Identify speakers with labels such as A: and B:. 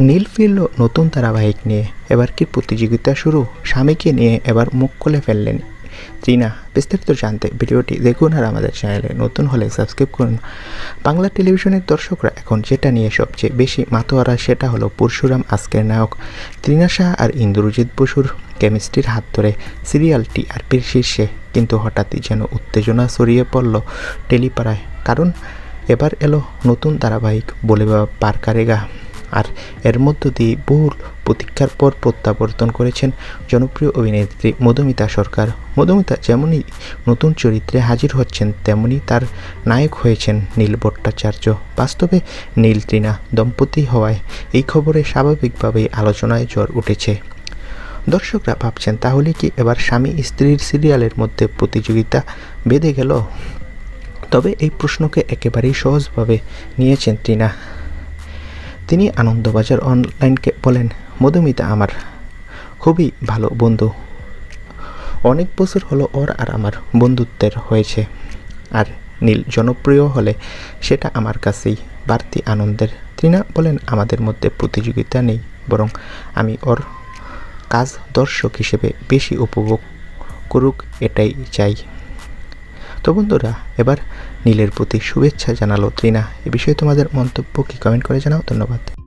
A: নীল ফিরল নতুন ধারাবাহিক নিয়ে এবার কি প্রতিযোগিতা শুরু? স্বামীকে নিয়ে এবার মুখ খুলে ফেললেন ত্রিনা। বিস্তারিত জানতে ভিডিওটি দেখুন আর আমাদের চ্যানেলে নতুন হলে সাবস্ক্রাইব করুন। বাংলা টেলিভিশনের দর্শকরা এখন যেটা নিয়ে সবচেয়ে বেশি মাতোয়ারা সেটা হলো পরশুরাম আজকের নায়ক ত্রিনা শাহ আর ইন্দ্রজিৎ বসুর কেমিস্ট্রির হাত ধরে সিরিয়ালটি আর পির শীর্ষে। কিন্তু হঠাৎই যেন উত্তেজনা ছড়িয়ে পড়ল টেলিপাড়ায়। কারণ এবার এলো নতুন ধারাবাহিক বলে বা পার কারেগা আর এর মধ্য দিয়ে বহু প্রতীক্ষার পর প্রত্যাবর্তন করেছেন জনপ্রিয় অভিনেত্রী মধুমিতা সরকার। মধুমিতা যেমনই নতুন চরিত্রে হাজির হচ্ছেন তেমনি তার নায়ক হয়েছেন নীল ভট্টাচার্য। বাস্তবে নীল তৃণা দম্পতি হওয়ায় এই খবরে স্বাভাবিকভাবেই আলোচনায় জ্বর উঠেছে। দর্শকরা ভাবছেন, তাহলে কি এবার স্বামী স্ত্রীর সিরিয়ালের মধ্যে প্রতিযোগিতা বেঁধে গেল? তবে এই প্রশ্নকে একেবারেই সহজভাবে নিয়েছেন টিনা। তিনি আনন্দবাজার অনলাইনকে বলেন, মধুমিতা আমার খুবই ভালো বন্ধু। অনেক বছর হলো ওর আর আমার বন্ধুত্বের হয়েছে। আর নীল জনপ্রিয় হলে সেটা আমার কাছেই। বাড়তি আনন্দের। ত্রিনা বলেন, আমাদের মধ্যে প্রতিযোগিতা নেই। বরং আমি ওর কাজ দর্শক হিসেবে বেশি উপভোগ করুক, এটাই চাই। তো বন্ধুরা, এবার নীলের প্রতি শুভেচ্ছা জানালো ত্রিনা। এ বিষয়ে তোমাদের মন্তব্য কি? কমেন্ট করে জানাও, ধন্যবাদ।